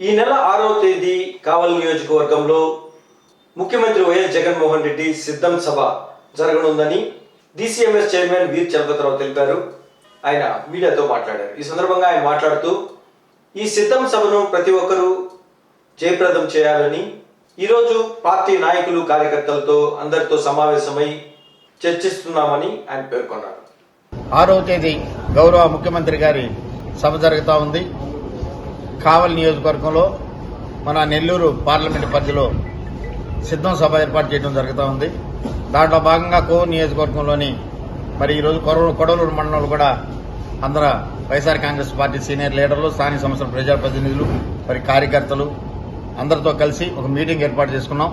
ఈ నెల ఆరవ తేదీ కావలి నియోజకవర్గంలో ముఖ్యమంత్రి వైఎస్ జగన్మోహన్ రెడ్డి సిద్ధం సభ జరగనుందని డిసిఎంఎస్ చైర్మన్ వీర్ చలపతిరావు తెలిపారు. ఆయన మీడియాతో మాట్లాడారు. ఈ సందర్భంగా ఆయన మాట్లాడుతూ ఈ సిద్ధం సభను ప్రతి ఒక్కరూ జయప్రదం చేయాలని ఈరోజు పార్టీ నాయకులు కార్యకర్తలతో అందరితో సమావేశమై చర్చిస్తున్నామని ఆయన పేర్కొన్నారు. ఆరవ తేదీ గౌరవ ముఖ్యమంత్రి గారి సభ జరుగుతూ ఉంది. కావలి నియోజకవర్గంలో మన నెల్లూరు పార్లమెంటు పరిధిలో సిద్ధం సభ ఏర్పాటు చేయడం జరుగుతూ ఉంది. దాంట్లో భాగంగా కో నియోజకవర్గంలోని మరి ఈరోజు కొడవలూరు కొడవలూరు మండలంలో కూడా అందరూ వైఎస్ఆర్ కాంగ్రెస్ పార్టీ సీనియర్ లీడర్లు స్థానిక సంస్థల ప్రజాప్రతినిధులు మరి కార్యకర్తలు అందరితో కలిసి ఒక మీటింగ్ ఏర్పాటు చేసుకున్నాం.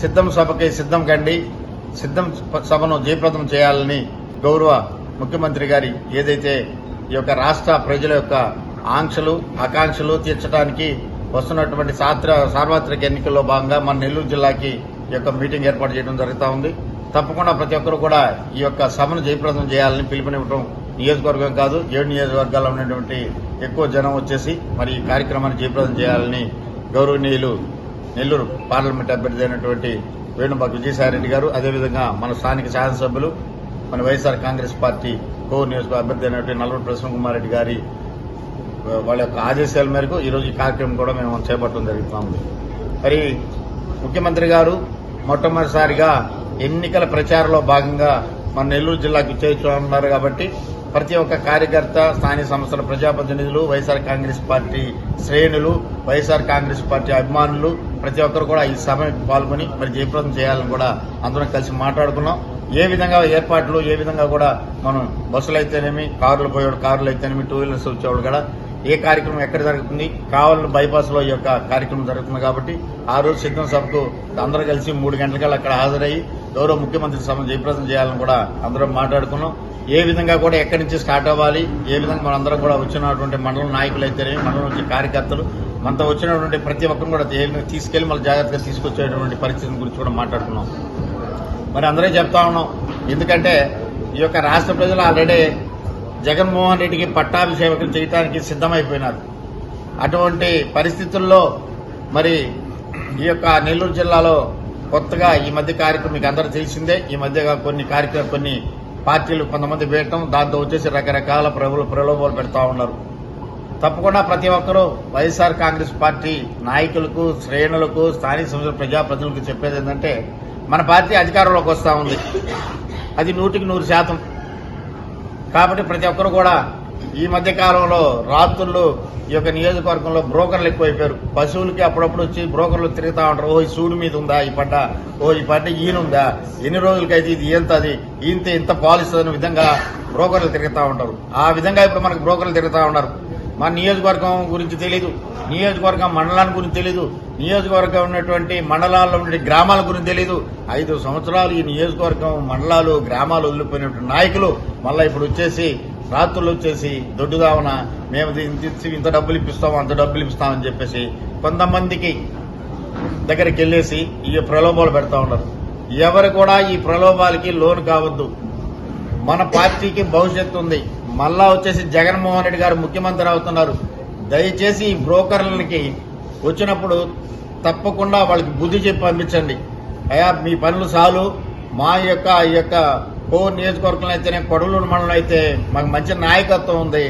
సిద్ధం సభకి సిద్ధం కండి సిద్ధం సభను జయప్రదం చేయాలని గౌరవ ముఖ్యమంత్రి గారి ఏదైతే ఈ యొక్క రాష్ట్ర ప్రజల యొక్క ఆంక్షలు ఆకాంక్షలు తీర్చడానికి వస్తున్నటువంటి సాత్ర సార్వత్రిక ఎన్నికల్లో భాగంగా మన నెల్లూరు జిల్లాకి ఈ యొక్క మీటింగ్ ఏర్పాటు చేయడం జరుగుతూ ఉంది. తప్పకుండా ప్రతి ఒక్కరు కూడా ఈ యొక్క సభను జయప్రదం చేయాలని పిలుపునివ్వడం నియోజకవర్గం కాదు ఏడు నియోజకవర్గాల్లో ఉన్నటువంటి ఎక్కువ జనం వచ్చేసి మరి ఈ కార్యక్రమాన్ని జయప్రదం చేయాలని గౌరవనీయులు నెల్లూరు పార్లమెంట్ అభ్యర్థి అయినటువంటి వేణుబాబు విజయసాయిరెడ్డి గారు అదేవిధంగా మన స్థానిక శాసనసభ్యులు మన వైఎస్ఆర్ కాంగ్రెస్ పార్టీ కో నియోజక అభ్యర్థి అయినటువంటి నల్లూరు ప్రసన్న కుమార్ రెడ్డి గారి వాళ్ళ యొక్క ఆదేశాల మేరకు ఈరోజు ఈ కార్యక్రమం కూడా మేము చేపట్టడం జరుగుతుంది మరి ముఖ్యమంత్రి గారు మొట్టమొదటిసారిగా ఎన్నికల ప్రచారంలో భాగంగా మన నెల్లూరు జిల్లాకు చేస్తున్నారు కాబట్టి ప్రతి ఒక్క కార్యకర్త స్థానిక సంస్థల ప్రజాప్రతినిధులు వైఎస్ఆర్ కాంగ్రెస్ పార్టీ శ్రేణులు వైఎస్ఆర్ కాంగ్రెస్ పార్టీ అభిమానులు ప్రతి ఒక్కరు కూడా ఈ సభకు పాల్గొని మరి జయప్రదం చేయాలని కూడా అందరం కలిసి మాట్లాడుకున్నాం. ఏ విధంగా ఏర్పాట్లు ఏ విధంగా కూడా మనం బస్సులు అయితేనేమి కార్లు పోయేవాడు కార్లు అయితేనేమి టూ వీలర్స్ వచ్చేవాడు కూడా ఏ కార్యక్రమం ఎక్కడ జరుగుతుంది? కావాలని బైపాస్లో ఈ యొక్క కార్యక్రమం జరుగుతుంది కాబట్టి ఆ రోజు సిద్ధం సభకు అందరూ కలిసి మూడు గంటలకల్లా అక్కడ హాజరయ్యి గౌరవ ముఖ్యమంత్రి సభ జయప్రదం చేయాలని కూడా అందరం మాట్లాడుకున్నాం. ఏ విధంగా కూడా ఎక్కడి నుంచి స్టార్ట్ అవ్వాలి? ఏ విధంగా మనందరం కూడా వచ్చినటువంటి మండలం నాయకులు అయితేనే మండలం నుంచి కార్యకర్తలు మనతో వచ్చినటువంటి ప్రతి ఒక్కరు కూడా ఏ విధంగా తీసుకెళ్ళి మళ్ళీ జాగ్రత్తగా తీసుకొచ్చేటువంటి పరిస్థితిని గురించి కూడా మాట్లాడుకున్నాం. మరి అందరూ చెప్తా ఉన్నాం. ఎందుకంటే ఈ యొక్క రాష్ట్ర ప్రజలు ఆల్రెడీ జగన్మోహన్ రెడ్డికి పట్టాభిషేకం చేయడానికి సిద్ధమైపోయినారు. అటువంటి పరిస్థితుల్లో మరి ఈ యొక్క నెల్లూరు జిల్లాలో కొత్తగా ఈ మధ్య కార్యక్రమం మీకు అందరూ తెలిసిందే. ఈ మధ్యగా కొన్ని కార్యక్రమం కొన్ని పార్టీలు కొంతమంది వేయటం దాంతో వచ్చేసి రకరకాల ప్రభులు ప్రలోభాలు పెడతా ఉన్నారు. తప్పకుండా ప్రతి ఒక్కరూ వైఎస్ఆర్ కాంగ్రెస్ పార్టీ నాయకులకు శ్రేణులకు స్థానిక సంస్థల ప్రజాప్రతినిధులకు చెప్పేది ఏంటంటే మన పార్టీ అధికారంలోకి వస్తూ ఉంది. అది నూటికి నూరు శాతం. కాబట్టి ప్రతి ఒక్కరు కూడా ఈ మధ్య కాలంలో రాత్రులు ఈ యొక్క నియోజకవర్గంలో బ్రోకర్లు ఎక్కువైపోయారు. పశువులకి అప్పుడప్పుడు వచ్చి బ్రోకర్లు తిరుగుతూ ఉంటారు. ఓ ఈ సూడు మీద ఉందా ఈ పంట? ఓ ఈ పంట ఈయనుందా ఎన్ని రోజులకైతే ఇది ఎంత అది ఈయంత ఇంత పాలిస్తుంది అనే విధంగా బ్రోకర్లు తిరుగుతూ ఉంటారు. ఆ విధంగా ఇప్పుడు మనకు బ్రోకర్లు తిరుగుతూ ఉన్నారు. మన నియోజకవర్గం గురించి తెలీదు. నియోజకవర్గం మండలాల గురించి తెలీదు. నియోజకవర్గం ఉన్నటువంటి మండలాల్లో ఉండే గ్రామాల గురించి తెలీదు. ఐదు సంవత్సరాలు ఈ నియోజకవర్గం మండలాలు గ్రామాలు వదిలిపోయినటువంటి నాయకులు మళ్ళీ ఇప్పుడు వచ్చేసి రాత్రులు వచ్చేసి దొడ్డుదావన మేము ఇంత ఇంత డబ్బులు ఇప్పిస్తాం అంత డబ్బులు ఇప్పిస్తామని చెప్పేసి కొంతమందికి దగ్గరికి వెళ్ళేసి ఈ ప్రలోభాలు పెడతా ఉన్నారు. ఎవరు కూడా ఈ ప్రలోభాలకి లోన్ కావద్దు. మన పార్టీకి భవిష్యత్తు ఉంది. మళ్ళా వచ్చేసి జగన్మోహన్ రెడ్డి గారు ముఖ్యమంత్రి అవుతున్నారు. దయచేసి ఈ బ్రోకర్లకి వచ్చినప్పుడు తప్పకుండా వాళ్ళకి బుద్ధి చెప్పి పంపించండి. అయ్యా మీ పనులు చాలు. మా యొక్క ఈ యొక్క కో నియోజకవర్గంలో అయితేనే కొడలూరు మండలం అయితే మాకు మంచి నాయకత్వం ఉంది.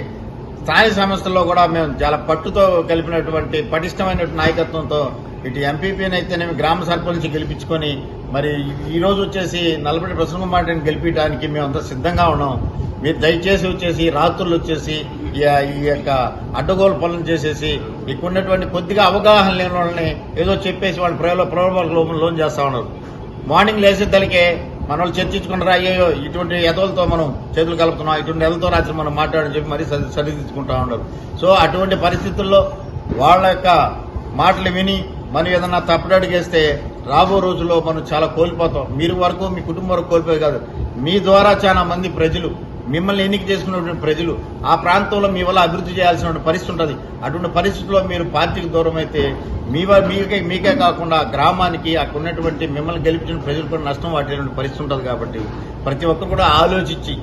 స్థానిక సంస్థల్లో కూడా మేము చాలా పట్టుతో కలిపినటువంటి పటిష్టమైనటువంటి నాయకత్వంతో ఇటు ఎంపీపీని అయితేనేమి గ్రామ సర్పంచ్ గెలిపించుకొని మరి ఈరోజు వచ్చేసి నలభై ప్రసన్న కుమార్ రెడ్డిని గెలిపించడానికి మేమంతా సిద్ధంగా ఉన్నాం. మీరు దయచేసి వచ్చేసి రాత్రులు వచ్చేసి ఈ ఈ యొక్క అడ్డగోలు పనులు చేసేసి ఇక్కడ ఉన్నటువంటి కొద్దిగా అవగాహన లేని వాళ్ళని ఏదో చెప్పేసి వాళ్ళు ప్రయోగ ప్రలోభాలకు లోన్ చేస్తా ఉన్నారు. మార్నింగ్ లేసే తలకే మన వాళ్ళు చర్చించుకుంటారు అయ్యో ఇటువంటి ఎదలతో మనం చేతులు కలుపుతున్నాం ఇటువంటి ఎదలతో రాత్రి మనం మాట్లాడని చెప్పి మరీ సరిదిద్దుకుంటా ఉన్నారు. సో అటువంటి పరిస్థితుల్లో వాళ్ళ యొక్క మాటలు విని మనం ఏదన్నా తప్పుడడిగేస్తే రాబో రోజుల్లో మనం చాలా కోల్పోతాం. మీరు వరకు మీ కుటుంబం వరకు కోల్పోయి కాదు. మీ ద్వారా చాలా మంది ప్రజలు మిమ్మల్ని ఎన్నిక చేసుకున్నటువంటి ప్రజలు ఆ ప్రాంతంలో మీ వల్ల అభివృద్ధి చేయాల్సిన పరిస్థితి ఉంటుంది. అటువంటి పరిస్థితుల్లో మీరు పార్టీకి దూరం అయితే మీ వ- మీకే మీకే కాకుండా గ్రామానికి అక్కడ ఉన్నటువంటి మిమ్మల్ని గెలిపించిన ప్రజలు కూడా నష్టం వాటేటువంటి పరిస్థితి ఉంటుంది కాబట్టి ప్రతి ఒక్కరు కూడా ఆలోచించి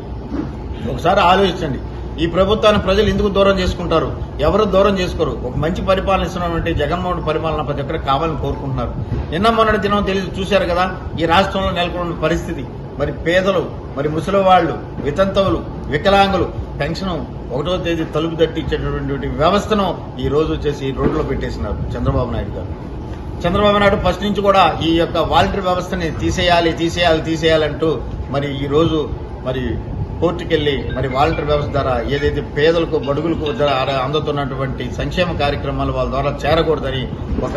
ఒకసారి ఆలోచించండి. ఈ ప్రభుత్వాన్ని ప్రజలు ఎందుకు దూరం చేసుకుంటారు? ఎవరు దూరం చేసుకోరు? ఒక మంచి పరిపాలన ఇస్తున్నటువంటి జగన్మోహన్ పరిపాలన ప్రతి ఒక్కరికి కావాలని కోరుకుంటున్నారు. నిన్న మొన్నటి దినం తెలిసి చూశారు కదా ఈ రాష్ట్రంలో నెలకొన్న పరిస్థితి. మరి పేదలు మరి ముసలి వాళ్ళు వితంతువులు వికలాంగులు పెన్షన్ ఒకటో తేదీ తలుపు తట్టి ఇచ్చేటటువంటి వ్యవస్థను ఈ రోజు వచ్చేసి రోడ్లో పెట్టేసినారు చంద్రబాబు నాయుడు గారు. చంద్రబాబు నాయుడు ఫస్ట్ నుంచి కూడా ఈ యొక్క వాలంటరీ వ్యవస్థని తీసేయాలి తీసేయాలి తీసేయాలంటూ మరి ఈ రోజు మరి కోర్టుకెళ్ళి మరి వాలంటరీ వ్యవస్థ ద్వారా ఏదైతే పేదలకు బడుగులకు అందుతున్నటువంటి సంక్షేమ కార్యక్రమాలు వాళ్ళ ద్వారా చేరకూడదని ఒక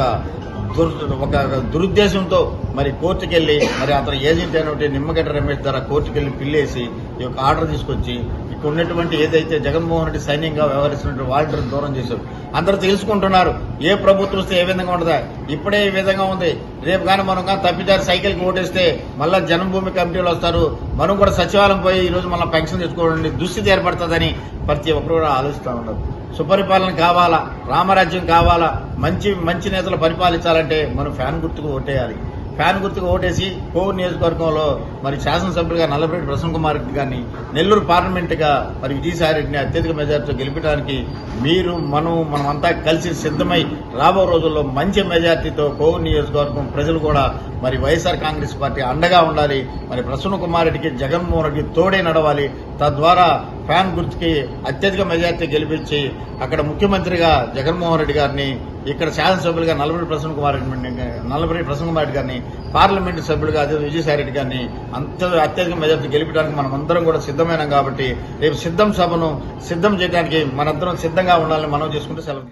దుర్- ఒక దురుద్దేశంతో మరి కోర్టుకెళ్ళి మరి అతను ఏజెంట్ అయినటువంటి నిమ్మగడ్డ రమేష్ ద్వారా కోర్టుకెళ్ళి పిల్లేసి ఈ యొక్క ఆర్డర్ తీసుకొచ్చి ఉన్నటువంటి ఏదైతే జగన్మోహన్ రెడ్డి సైన్యంగా వ్యవహరిస్తున్నటువంటి వాళ్ళని దూరం చేశారు. అందరూ తెలుసుకుంటున్నారు ఏ ప్రభుత్వం వస్తే ఏ విధంగా ఉండదా ఇప్పుడే ఈ విధంగా ఉంది. రేపు కానీ మనం కానీ తప్పిదారి సైకిల్కి ఓటేస్తే మళ్ళీ జన్మభూమి కమిటీలు వస్తారు. మనం కూడా సచివాలయం పోయి ఈ రోజు మళ్ళీ పెన్షన్ తెచ్చుకోవడం దుస్థితి ఏర్పడుతుందని ప్రతి ఒక్కరు కూడా ఆలోచిస్తూ ఉన్నారు. సుపరిపాలన కావాలా? రామరాజ్యం కావాలా? మంచి మంచి నేతలు పరిపాలించాలంటే మనం ఫ్యాన్ గుర్తుకు ఓటేయాలి. ఫ్యాన్ గుర్తుకు ఓటేసి కోవూరు నియోజకవర్గంలో మరి శాసనసభ్యులుగా నల్లపరెడ్డి ప్రసన్న కుమార్ గారిని నెల్లూరు పార్లమెంటుగా మరి విజయసాయి రెడ్డిని అత్యధిక మెజార్టీతో గెలిపడానికి మీరు మనం మనమంతా కలిసి సిద్ధమై రాబో రోజుల్లో మంచి మెజార్టీతో కోవూరు నియోజకవర్గం ప్రజలు కూడా మరి వైఎస్ఆర్ కాంగ్రెస్ పార్టీ అండగా ఉండాలి. మరి ప్రసన్న కుమార్ రెడ్డికి జగన్మోహన్ రెడ్డి తోడే నడవాలి. తద్వారా ఫ్యాన్ గుర్తుకి అత్యధిక మెజార్టీ గెలిపించి అక్కడ ముఖ్యమంత్రిగా జగన్మోహన్ రెడ్డి గారిని ఇక్కడ శాసనసభ్యులుగా నలభై ప్రసన్న కుమార్ నలభై ప్రసన్న కుమార్ రెడ్డి గారిని పార్లమెంటు సభ్యులుగా అదే విజయసాయి రెడ్డి గారిని అంత అత్యధిక మెజార్టీ గెలిపడానికి మనం అందరం కూడా సిద్ధమైనాం కాబట్టి రేపు సిద్ధం సభను సిద్ధం చేయడానికి మనందరం సిద్ధంగా ఉండాలని మనం చేసుకుంటే సెలవు